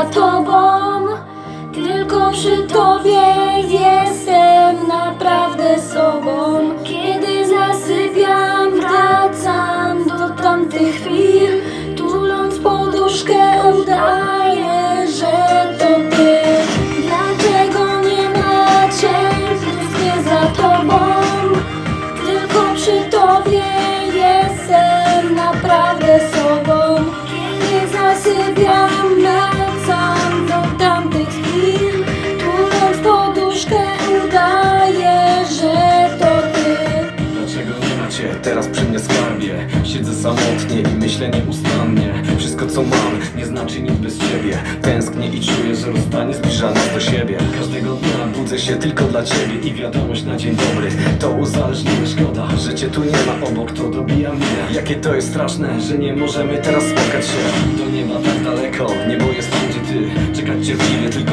za tobą, tylko przy tobie jestem nieustannie Wszystko co mam nie znaczy nic bez ciebie. Tęsknię i czuję, że rozstanie zbliża nas do siebie. Każdego dnia budzę się tylko dla ciebie I wiadomość na dzień dobry. To uzależnienie szkoda, że cię tu nie ma obok To dobija mnie. Jakie to jest straszne, że nie możemy teraz spotkać się. Do nieba tak daleko, niebo jest tam gdzie ty. Czekać cierpliwie, tylko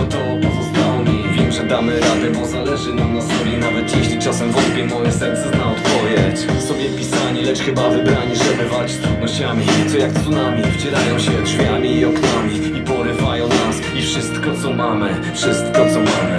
damy radę, bo zależy nam na sobie. Nawet jeśli czasem wątpię, moje serce zna odpowiedź. Sobie pisani, lecz chyba wybrani, żeby walczyć z trudnościami. Co jak tsunami, wcierają się drzwiami i oknami I porywają nas. I wszystko co mamy Wszystko co mamy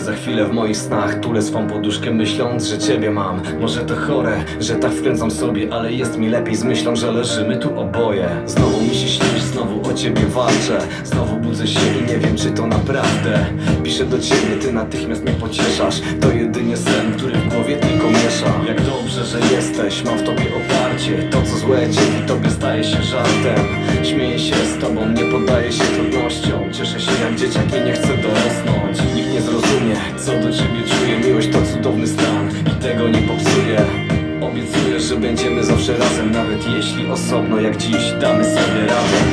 za chwilę w moich snach Tulę swą poduszkę myśląc, że ciebie mam. Może to chore, że tak wkręcam sobie Ale jest mi lepiej z myślą, że leżymy tu oboje. Znowu mi się śnisz, znowu o ciebie walczę. Znowu budzę się i nie wiem czy to naprawdę. Piszę do ciebie, ty natychmiast mnie pocieszasz. To jedynie sen, który w głowie tylko miesza. Jak dobrze, że jesteś, mam w tobie oparcie. To co złe dzięki tobie staje się żartem. Śmieję się z tobą, nie poddaję się trudnościom Cieszę się jak dzieciak i nie chcę dorosnąć Nikt nie. Zrozumie, co do ciebie czuję Miłość to cudowny stan i tego nie popsuję. Obiecuję, że będziemy zawsze razem Nawet jeśli osobno jak dziś damy sobie radę